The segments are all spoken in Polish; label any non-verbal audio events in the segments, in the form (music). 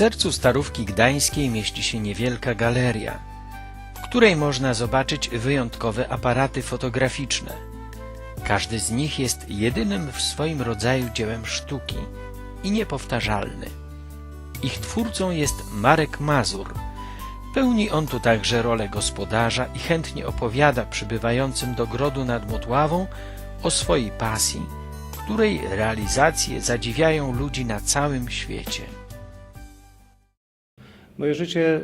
sercu Starówki Gdańskiej mieści się niewielka galeria, w której można zobaczyć wyjątkowe aparaty fotograficzne. Każdy z nich jest jedynym w swoim rodzaju dziełem sztuki i niepowtarzalny. Ich twórcą jest Marek Mazur. Pełni on tu także rolę gospodarza i chętnie opowiada przybywającym do grodu nad Motławą o swojej pasji, której realizacje zadziwiają ludzi na całym świecie. Moje życie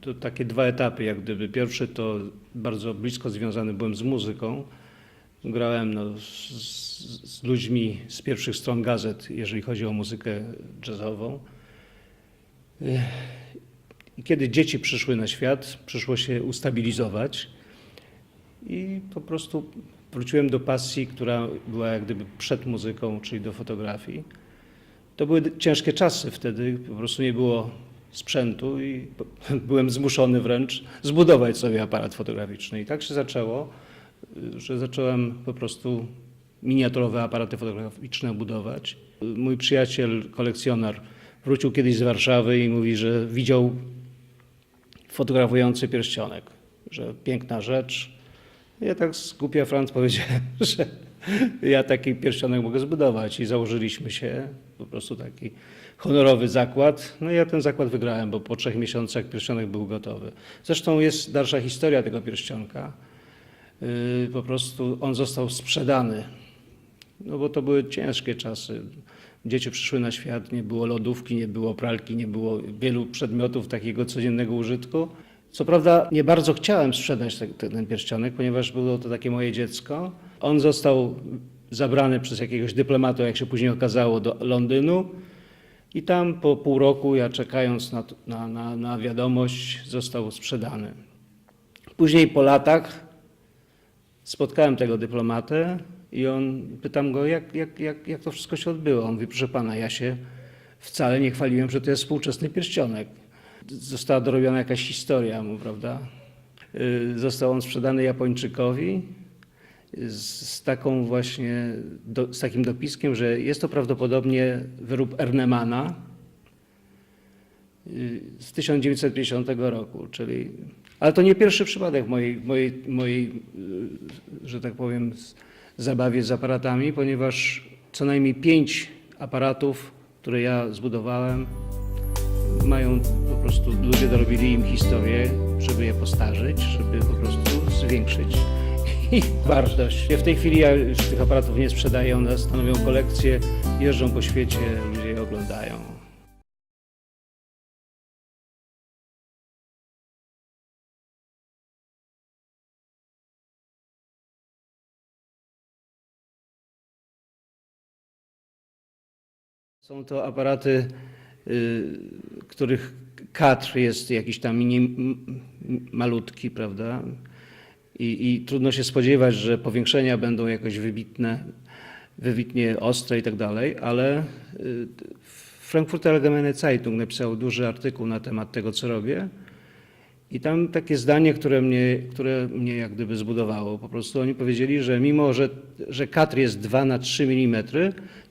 to takie dwa etapy, jak gdyby. Pierwszy to bardzo blisko związany byłem z muzyką. Grałem no, z, z ludźmi z pierwszych stron gazet, jeżeli chodzi o muzykę jazzową. I kiedy dzieci przyszły na świat, przyszło się ustabilizować i po prostu wróciłem do pasji, która była jak gdyby przed muzyką, czyli do fotografii. To były ciężkie czasy wtedy, po prostu nie było sprzętu i (laughs) byłem zmuszony wręcz zbudować sobie aparat fotograficzny. I tak się zaczęło, że zacząłem po prostu miniaturowe aparaty fotograficzne budować. Mój przyjaciel, kolekcjoner, wrócił kiedyś z Warszawy i mówi, że widział fotografujący pierścionek, że piękna rzecz. Ja tak z głupia Franc powiedziałem, (laughs) że (laughs) ja taki pierścionek mogę zbudować i założyliśmy się, po prostu taki honorowy zakład. No ja ten zakład wygrałem, bo po trzech miesiącach pierścionek był gotowy. Zresztą jest dalsza historia tego pierścionka. Yy, Po prostu on został sprzedany, no bo to były ciężkie czasy. Dzieci przyszły na świat, nie było lodówki, nie było pralki, nie było wielu przedmiotów takiego codziennego użytku. Co prawda nie bardzo chciałem sprzedać te, te, ten pierścionek, ponieważ było to takie moje dziecko. On został zabrany przez jakiegoś dyplomata, jak się później okazało, do Londynu. I tam po pół roku, ja czekając na, na, na, na wiadomość, został sprzedany. Później po latach spotkałem tego dyplomatę i on, pytam go, jak, jak, jak, jak to wszystko się odbyło. On mówi, proszę pana, ja się wcale nie chwaliłem, że to jest współczesny pierścionek. Została dorobiona jakaś historia mu, prawda? Y, Został on sprzedany Japończykowi z, taką właśnie, do, z takim dopiskiem, że jest to prawdopodobnie wyrób Ernemana y, z 1950 roku, czyli... Ale to nie pierwszy przypadek mojej, mojej, mojej y, że tak powiem, zabawie z aparatami, ponieważ co najmniej pięć aparatów, które ja zbudowałem, mają po prostu, ludzie dorobili im historię, żeby je postarzyć, żeby po prostu zwiększyć ich wartość. W tej chwili ja już tych aparatów nie sprzedaję, one stanowią kolekcję, jeżdżą po świecie, ludzie je oglądają. Są to aparaty, y, których kadr jest jakiś tam mini, malutki, prawda? I, I trudno się spodziewać, że powiększenia będą jakoś wybitne, wybitnie ostre i tak dalej, ale y, Frankfurter Allgemeine Zeitung napisał duży artykuł na temat tego, co robię. I tam takie zdanie, które mnie, które mnie jak gdyby zbudowało. Po prostu oni powiedzieli, że mimo, że, że kadr jest 2 na 3 mm,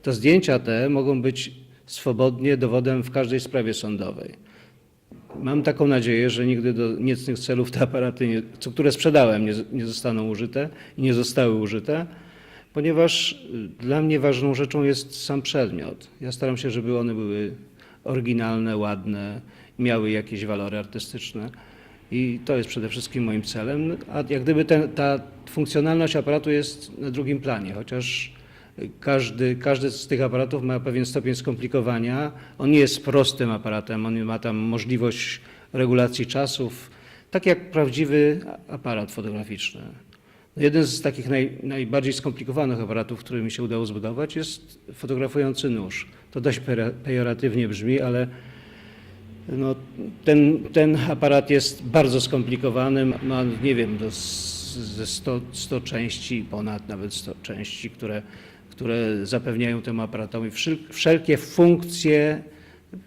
to zdjęcia te mogą być swobodnie dowodem w każdej sprawie sądowej. Mam taką nadzieję, że nigdy do niecnych celów te aparaty, nie, które sprzedałem, nie, nie zostaną użyte i nie zostały użyte, ponieważ y, dla mnie ważną rzeczą jest sam przedmiot. Ja staram się, żeby one były oryginalne, ładne, miały jakieś walory artystyczne. I to jest przede wszystkim moim celem. A jak gdyby ten, ta funkcjonalność aparatu jest na drugim planie, chociaż każdy, każdy z tych aparatów ma pewien stopień skomplikowania. On nie jest prostym aparatem, on ma tam możliwość regulacji czasów, tak jak prawdziwy aparat fotograficzny. Jeden z takich naj, najbardziej skomplikowanych aparatów, który mi się udało zbudować, jest fotografujący nóż. To dość pejoratywnie brzmi, ale no, ten, ten aparat jest bardzo skomplikowany, ma, nie wiem, do, ze 100, 100 części, ponad nawet 100 części, które, które zapewniają temu aparatowi wszel, wszelkie funkcje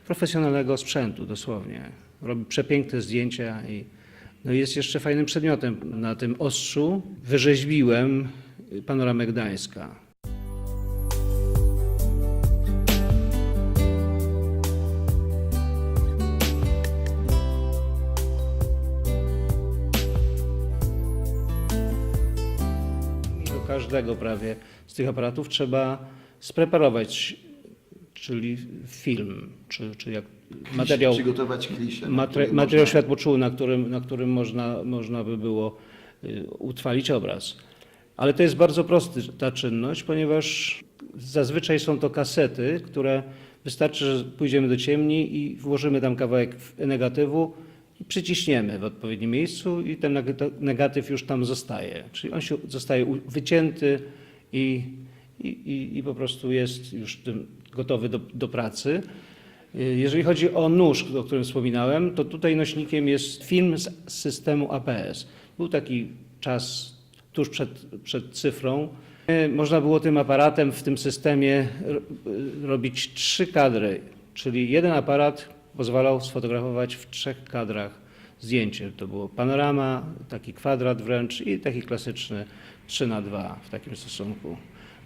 profesjonalnego sprzętu, dosłownie. Robi przepiękne zdjęcia i no jest jeszcze fajnym przedmiotem. Na tym ostrzu wyrzeźbiłem panoramę Gdańska. Każdego prawie z tych aparatów trzeba spreparować, czyli film, czy, czy jak materiał, Przygotować kliszę. na której materiał można- światłoczuły, na którym, na którym można, można by było y, utrwalić obraz. Ale to jest bardzo prosty ta czynność, ponieważ zazwyczaj są to kasety, które wystarczy, że pójdziemy do ciemni i włożymy tam kawałek negatywu przyciśniemy w odpowiednim miejscu i ten neg- negatyw już tam zostaje. Czyli on się zostaje wycięty i, i, i, po prostu jest już gotowy do, do pracy. Jeżeli chodzi o nóż, o którym wspominałem, to tutaj nośnikiem jest film z systemu APS. Był taki czas tuż przed, przed cyfrą. E, Można było tym aparatem w tym systemie ro- robić trzy kadry, czyli jeden aparat pozwalał sfotografować w trzech kadrach zdjęcie. To było panorama, taki kwadrat wręcz i taki klasyczny 3 na 2 w takim stosunku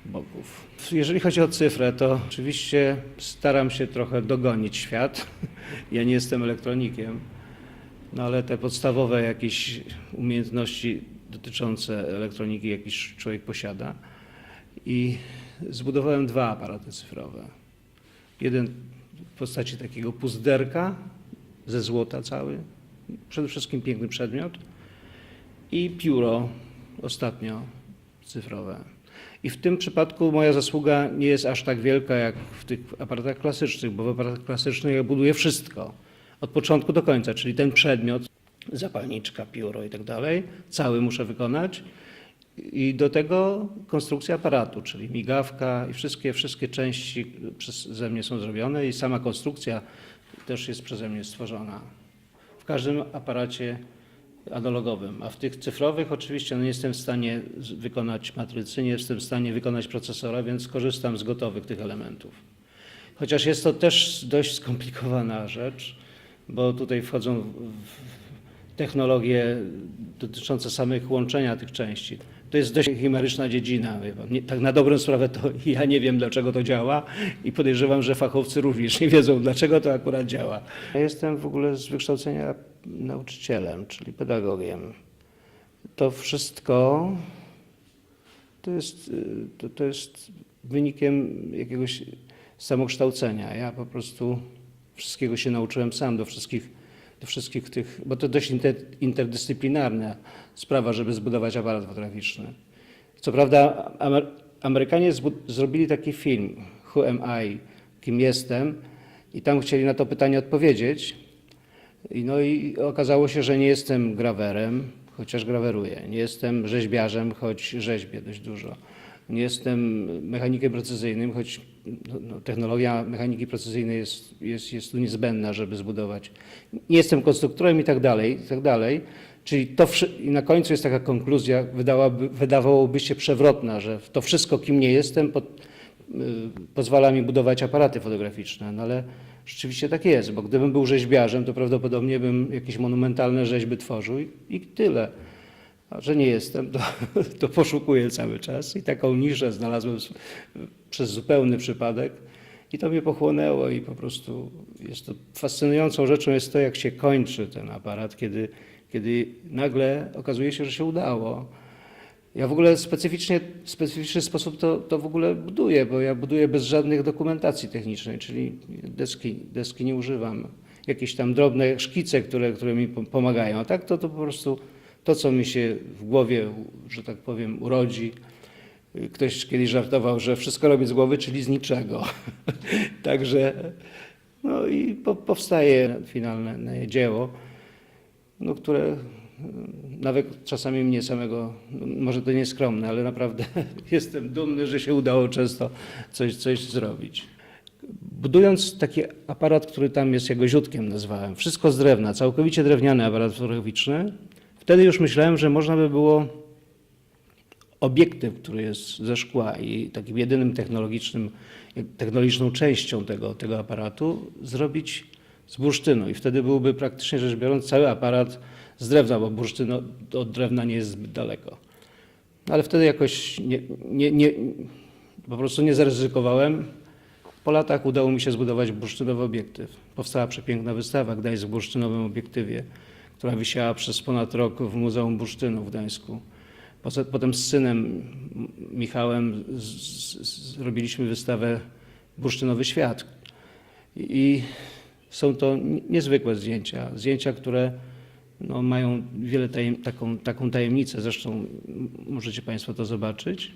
boków. Jeżeli chodzi o cyfrę, to oczywiście staram się trochę dogonić świat. (laughs) Ja nie jestem elektronikiem, no ale te podstawowe jakieś umiejętności dotyczące elektroniki jakiś człowiek posiada. I zbudowałem dwa aparaty cyfrowe. Jeden w postaci takiego puzderka ze złota cały, przede wszystkim piękny przedmiot i pióro ostatnio cyfrowe. I w tym przypadku moja zasługa nie jest aż tak wielka jak w tych aparatach klasycznych, bo w aparatach klasycznych ja buduję wszystko od początku do końca, czyli ten przedmiot, zapalniczka, pióro i tak dalej, cały muszę wykonać. I do tego konstrukcja aparatu, czyli migawka i wszystkie, wszystkie części przeze mnie są zrobione i sama konstrukcja też jest przeze mnie stworzona. W każdym aparacie analogowym, a w tych cyfrowych oczywiście no nie jestem w stanie wykonać matrycy, nie jestem w stanie wykonać procesora, więc korzystam z gotowych tych elementów. Chociaż jest to też dość skomplikowana rzecz, bo tutaj wchodzą w technologie dotyczące samych łączenia tych części. To jest dość chimeryczna dziedzina. tak na dobrą sprawę to (laughs) ja nie wiem, dlaczego to działa i podejrzewam, że fachowcy również nie wiedzą, dlaczego to akurat działa. Ja jestem w ogóle z wykształcenia nauczycielem, czyli pedagogiem. To wszystko to jest, to, to jest wynikiem jakiegoś samokształcenia. Ja po prostu wszystkiego się nauczyłem sam, do wszystkich, do wszystkich tych, bo to dość inter, interdyscyplinarna sprawa, żeby zbudować aparat fotograficzny. Co prawda Amer, Amerykanie zrobili taki film, Who Am I, Kim Jestem i tam chcieli na to pytanie odpowiedzieć. I No i okazało się, że nie jestem grawerem, chociaż graweruję. Nie jestem rzeźbiarzem, choć rzeźbię dość dużo. Nie jestem mechanikiem precyzyjnym, choć no, no, technologia mechaniki precyzyjnej jest, jest, jest tu niezbędna, żeby zbudować. Nie jestem konstruktorem i tak dalej, i tak dalej. Czyli to i na końcu jest taka konkluzja, wydałaby, wydawałoby się przewrotna, że to wszystko, kim nie jestem, pod, y, pozwala mi budować aparaty fotograficzne. No ale rzeczywiście tak jest, bo gdybym był rzeźbiarzem, to prawdopodobnie bym jakieś monumentalne rzeźby tworzył i, i tyle. Że nie jestem, to, (laughs) to poszukuję cały czas i taką niszę znalazłem przez zupełny przypadek i to mnie pochłonęło i po prostu jest to fascynującą rzeczą jest to, jak się kończy ten aparat, kiedy, kiedy nagle okazuje się, że się udało. Ja w ogóle specyficznie, w specyficzny sposób to, to w ogóle buduję, bo ja buduję bez żadnych dokumentacji technicznej, czyli deski, deski nie używam. Jakieś tam drobne szkice, które, które mi pom- pomagają. A tak to, to po prostu to, co mi się w głowie, że tak powiem, urodzi. Ktoś kiedyś żartował, że wszystko robię z głowy, czyli z niczego. (laughs) Także no i po, powstaje finalne dzieło, no, które mm, nawet czasami mnie samego, no, może to nieskromne, ale naprawdę (laughs) jestem dumny, że się udało często coś, coś zrobić. Budując taki aparat, który tam jest jego ziutkiem nazwałem, wszystko z drewna, całkowicie drewniany aparat fotograficzny, wtedy już myślałem, że można by było obiektyw, który jest ze szkła i takim jedynym technologicznym, technologiczną częścią tego, tego aparatu zrobić z bursztynu i wtedy byłby praktycznie rzecz biorąc cały aparat z drewna, bo bursztyn od- drewna nie jest zbyt daleko. Ale wtedy jakoś nie, nie, nie, po prostu nie zaryzykowałem. Po latach udało mi się zbudować bursztynowy obiektyw. Powstała przepiękna wystawa Gdańsk w bursztynowym obiektywie, która wisiała przez ponad rok w Muzeum Bursztynu w Gdańsku. Potem z synem Michałem zrobiliśmy wystawę Bursztynowy Świat. I są to niezwykłe zdjęcia. Zdjęcia, które no, mają wiele tajem, taką, taką tajemnicę. Zresztą możecie Państwo to zobaczyć.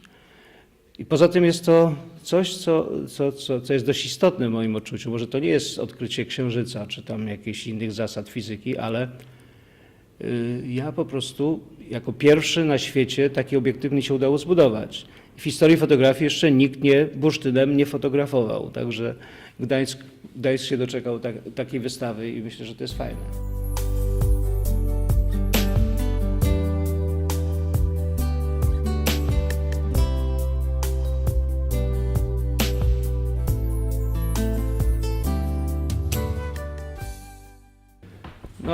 I poza tym jest to coś, co, co, co, co jest dość istotne w moim odczuciu. Może to nie jest odkrycie księżyca czy tam jakichś innych zasad fizyki, ale ja po prostu jako pierwszy na świecie taki obiektyw mi się udało zbudować. W historii fotografii jeszcze nikt nie bursztynem nie fotografował, także Gdańsk, Gdańsk się doczekał tak, takiej wystawy i myślę, że to jest fajne.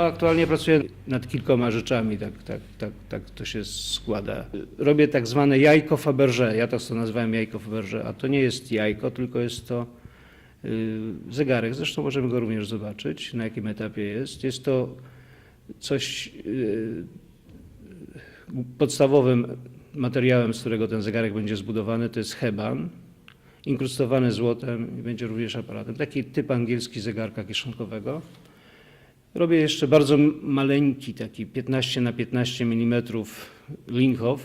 Aktualnie pracuję nad kilkoma rzeczami, tak, tak, tak, tak to się składa. Robię tak zwane jajko Fabergé, ja to co nazwałem jajko Fabergé, a to nie jest jajko, tylko jest to y, zegarek, zresztą możemy go również zobaczyć, na jakim etapie jest. Jest to coś, y, podstawowym materiałem, z którego ten zegarek będzie zbudowany, to jest heban, inkrustowany złotem i będzie również aparatem. Taki typ angielski zegarka kieszonkowego. Robię jeszcze bardzo maleńki, taki 15 na 15 mm Linhof.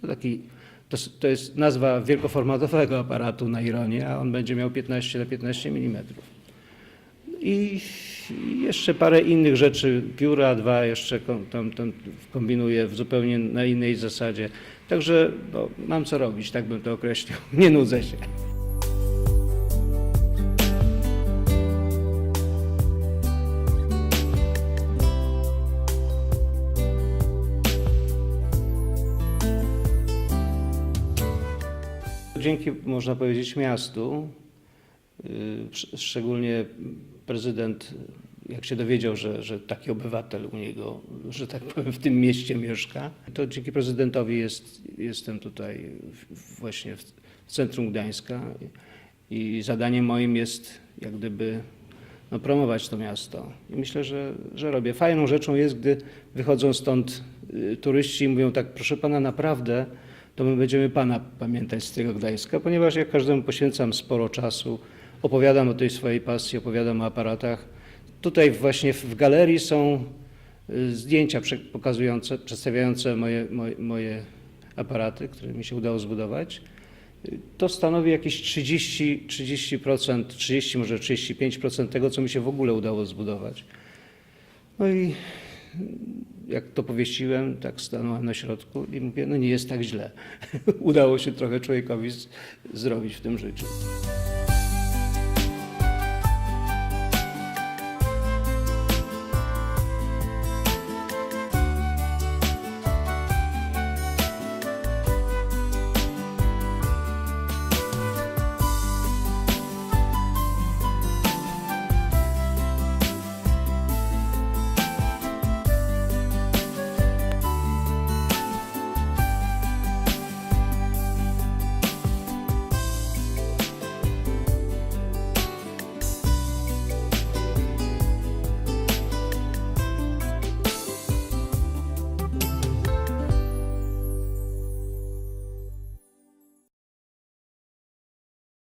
To, taki, to, to jest nazwa wielkoformatowego aparatu na ironię, a on będzie miał 15 na 15 mm. I jeszcze parę innych rzeczy, pióra dwa jeszcze tam, tam kombinuję w zupełnie na innej zasadzie. Także no, mam co robić, tak bym to określił. (laughs) Nie nudzę się. Dzięki, można powiedzieć, miastu, y, sz- szczególnie prezydent, jak się dowiedział, że, że taki obywatel u niego, że tak powiem, w tym mieście mieszka, to dzięki prezydentowi jest, jestem tutaj właśnie w, w centrum Gdańska i zadaniem moim jest jak gdyby no, promować to miasto. I myślę, że, że robię. Fajną rzeczą jest, gdy wychodzą stąd y, turyści i mówią tak, proszę pana, naprawdę to my będziemy pana pamiętać z tego Gdańska, ponieważ ja każdemu poświęcam sporo czasu, opowiadam o tej swojej pasji, opowiadam o aparatach. Tutaj właśnie w galerii są y, zdjęcia pokazujące, przedstawiające moje, moje, moje aparaty, które mi się udało zbudować. To stanowi jakieś 30, 30%, 30, może 35% tego, co mi się w ogóle udało zbudować. No i jak to powieściłem, tak stanąłem na środku i mówię, no nie jest tak źle. (laughs) Udało się trochę człowiekowi zrobić w tym życiu.